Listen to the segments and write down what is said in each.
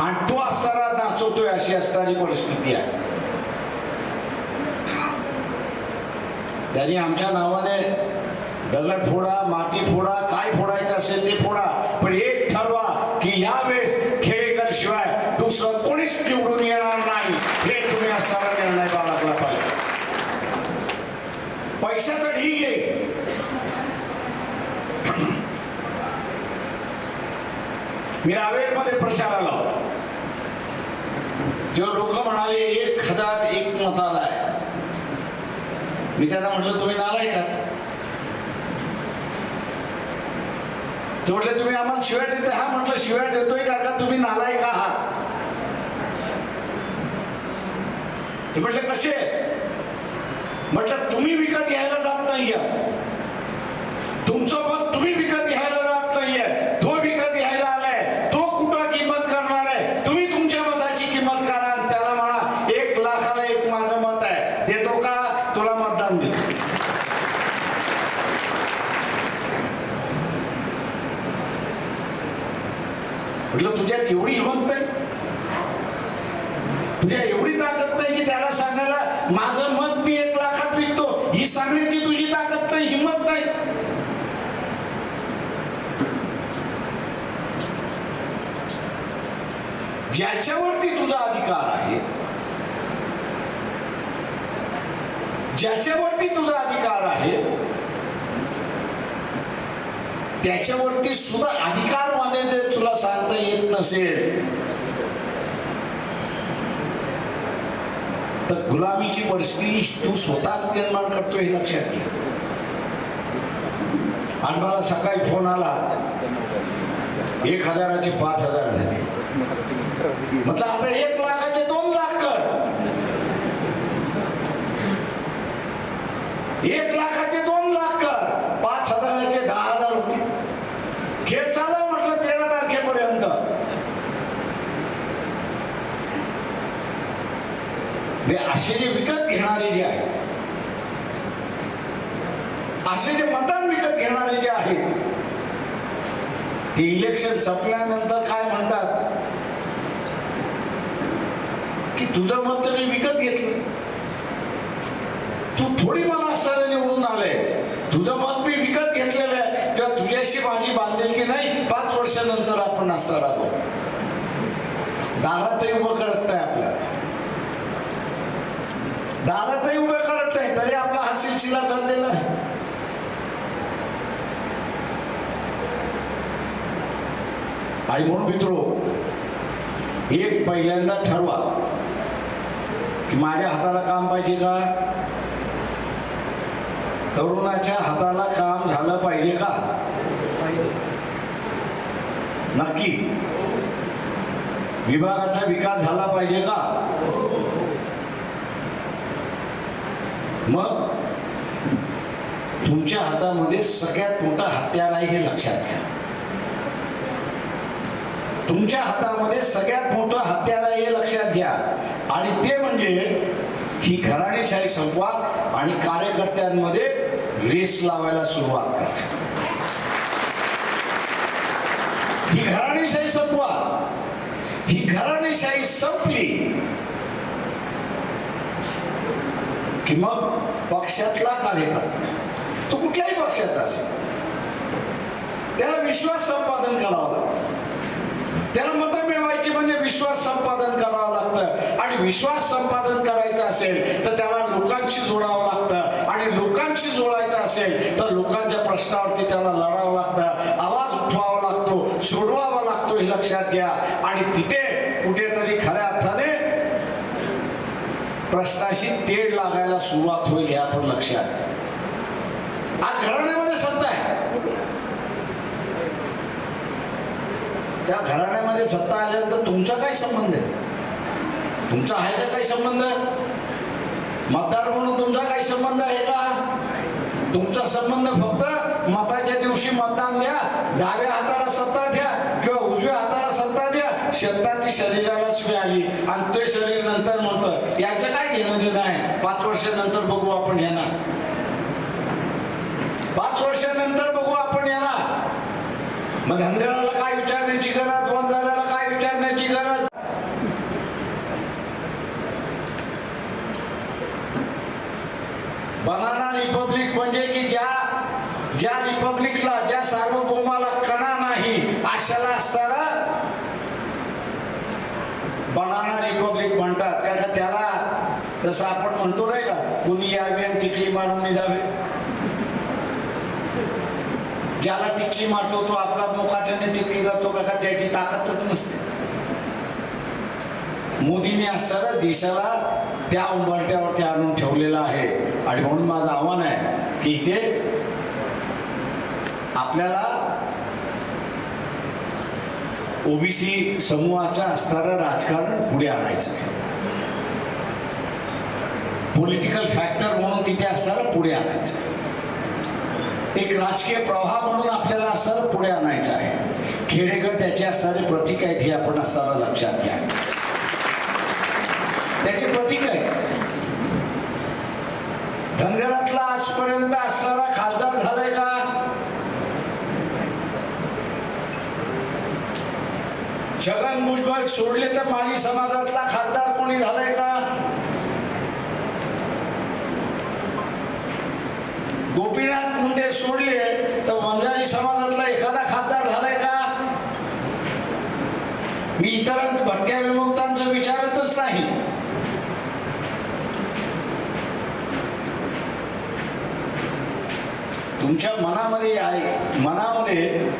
आणि तो असताना नाचवतोय अशी असणारी परिस्थिती आहे. त्यांनी आमच्या नावाने दगड फोडा माती फोडा काय फोडायचं असेल ते फोडा. पण एक ठरवा की यावेळेस खेडेकर शिवाय दुसरं कोणीच निवडून येणार नाही. हे तुम्ही असताना निर्णय बाळगला पाहिजे. पैशाचा ढीग आहे. मी रावेरमध्ये प्रचाराला आला. जेव्हा लोक म्हणाले एक हजार एक मताला आहे. मी त्यांना म्हटलं तुम्ही नालाय का ते म्हटले तुम्ही आम्हाला शिवाय देते. हा म्हटलं शिवाय देतोय का का तुम्ही नालाय का आहात. ते म्हटले कसे? म्हटलं तुम्ही विकत घ्यायला जात नाही तुमचं मत तुम्ही विकत घ्या जात नाहीये तो विकत घ्यायला आलाय तो कुठं किंमत करणार आहे तुम्ही तुमच्या मताची किंमत करा आणि त्याला म्हणा एक माझं मत आहे. देतो का? तुला मतदान देतो. म्हटलं तुझ्यात एवढी हिंमत नाही तुझ्या एवढी ताकद नाही की त्याला सांगायला माझं मत मी एक लाखात विकतो. ही सांगण्याची तुझी ताकद नाही हिंमत नाही. ज्याच्यावरती तुझा अधिकार आहे ज्याच्यावरती तुझा अधिकार आहे त्याच्यावरती सुद्धा अधिकार मानायचे तुला सांगता येत नसेल. तर गुलामीची परिस्थिती तू स्वतःच निर्माण करतोय हे लक्षात घे. आणि मला सकाळी फोन आला एक हजाराचे पाच हजार झाले. म्हटलं आता एक लाखाचे दोन लाख कर एक लाखाचे दोन लाख कर. पाच हजाराचे दहा हजार होते. खेळ चालव म्हटलं तेरा तारखेपर्यंत. असे जे विकत घेणारे जे आहेत असे जे मतदान विकत घेणारे जे आहेत ते इलेक्शन संपल्यानंतर काय म्हणतात? की तुझं मत मी विकत घेतलं. तू थोडी मला असताना निवडून आलंय. तुझं मत मी विकत घेतलेलं आहे. तेव्हा तुझ्याशी माझी बांधेल की नाही. पाच वर्षानंतर आपण असणार आहोत. दारातही उभं करत नाही आपल्या दारातही उभं करत नाही. तरी आपला हा सिलसिला चाललेला आहे. आई म्हणून मित्रो एक पहिल्यांदा ठरवा की माझ्या हाताला काम पाहिजे का? तरुणाच्या हाताला काम झालं पाहिजे का? नक्की. विभागाचा विकास झाला पाहिजे का? मग तुमच्या हातामध्ये सगळ्यात मोठा हत्यार आहे हे लक्षात घ्या. तुमच्या हातामध्ये सगळ्यात मोठं हत्यार आहे हे लक्षात घ्या. आणि ते म्हणजे ही घराणेशाही संपवा आणि कार्यकर्त्यांमध्ये रेस लावायला सुरुवात करा. ही घराणेशाही संपवा. ही घराणेशाही संपली की मग पक्षातला कार्यकर्ता तो कुठल्याही पक्षाचा असेल त्याला विश्वास संपादन करावा लागतं. त्याला मतं मिळवायची म्हणजे विश्वास संपादन करावं लागतं. आणि विश्वास संपादन करायचं असेल तर त्याला लोकांशी जोडावं लागतं. आणि जोडायचा असेल तर लोकांच्या प्रश्नावरती त्याला लढावं लागतं आवाज उठवावा लागतो सोडवावा लागतो हे लक्षात घ्या. आणि तिथे कुठेतरी खऱ्या अर्थाने प्रश्नाशी तेढ लागायला सुरुवात होईल हे आपण लक्षात घ्या. आज घराण्यामध्ये सत्ता आहे. त्या घराण्यामध्ये सत्ता आल्यानंतर तुमचा काय संबंध आहे? तुमचा आहे का काही संबंध? मतदार म्हणून तुमचा काही संबंध आहे तुमचा संबंध फक्त मताच्या दिवशी मतदान द्या. डाव्या हाताला सत्ता द्या किंवा उजव्या हाताला सत्ता द्या. शब्दाची शरीराला मिळाली. आली आणि ते शरीर नंतर म्हणतं याचं काय घेणं देणं आहे? पाच वर्षानंतर बघू आपण येणार. पाच वर्षानंतर बघू आपण याला मग धंद्याला बनाना रिपब्लिक म्हणजे की ज्या ज्या रिपब्लिकला ज्या सार्वभौमाला कणा नाही अशाला असताना बनाना रिपब्लिक म्हणतात. कारण का त्याला तसं आपण म्हणतो नाही का कुणी यावे आणि टिकली मारून निघावे. जावे ज्याला टिकली मारतो तो आपला मुकाट्याने टिकली जातो का त्याची ताकदच नसते. मोदीने सर्व देशाला त्या उंबरट्यावरती आणून ठेवलेलं आहे. आणि म्हणून माझं आव्हान आहे की इथे आपल्याला ओबीसी समूहाचं असणारं राजकारण पुढे आणायचं आहे. पॉलिटिकल फॅक्टर म्हणून तिथे असणारं पुढे आणायचं आहे. एक राजकीय प्रवाह म्हणून आपल्याला असणारं पुढे आणायचं आहे. खेडेकर त्याचे असणारे प्रतीक आहेत हे आपण असताना लक्षात घ्या. त्याचे प्रतीक आहे धनगरातला आजपर्यंत असणारा खासदार झालाय का? छगन भुजबळ सोडले तर माळी समाजातला खासदार कोणी झालाय का? गोपीनाथ मुंडे सोडले तर वंजारी समाजातला एखादा खासदार झालाय का? मी इतरांच भटक्या विमुक्तांचं विचारतच नाही. तुमच्या मनामध्ये आहे मनामध्ये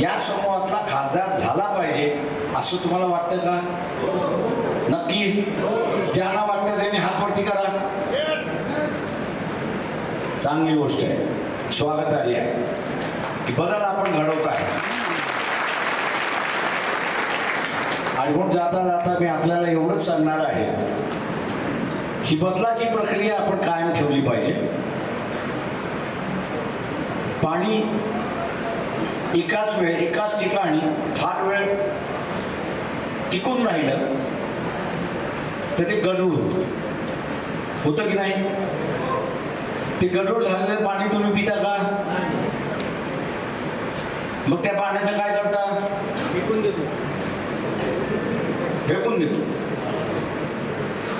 या समूहातला खासदार झाला पाहिजे असं तुम्हाला वाटतं का? नक्की? ज्यांना वाटतं त्यांनी हातवरती करा. चांगली गोष्ट आहे. स्वागत आली आहे. की बदल आपण घडवत आहे. आणि जाता जाता मी आपल्याला एवढंच सांगणार आहे ही बदलाची प्रक्रिया आपण कायम ठेवली पाहिजे. पाणी एकाच वेळ एकाच ठिकाणी फार वेळ टिकून राहिलं तर ते गढूळ. होतं होतं की नाही? ते गढूळ झालेलं पाणी तुम्ही पिता का? मग त्या पाण्याचं काय करता? फेकून देतो.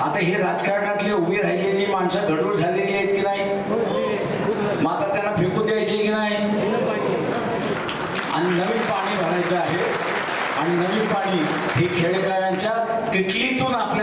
आता हे राजकारणातली उभी राहिलेली माणसं गढूळ झालेली आहेत की नाही मग आता त्यांना फेकून द्यायचे की नाही आणि नवीन पाणी भरायचं आहे. आणि नवीन पाणी हे खेडेगावांच्या किटलीतून आपल्या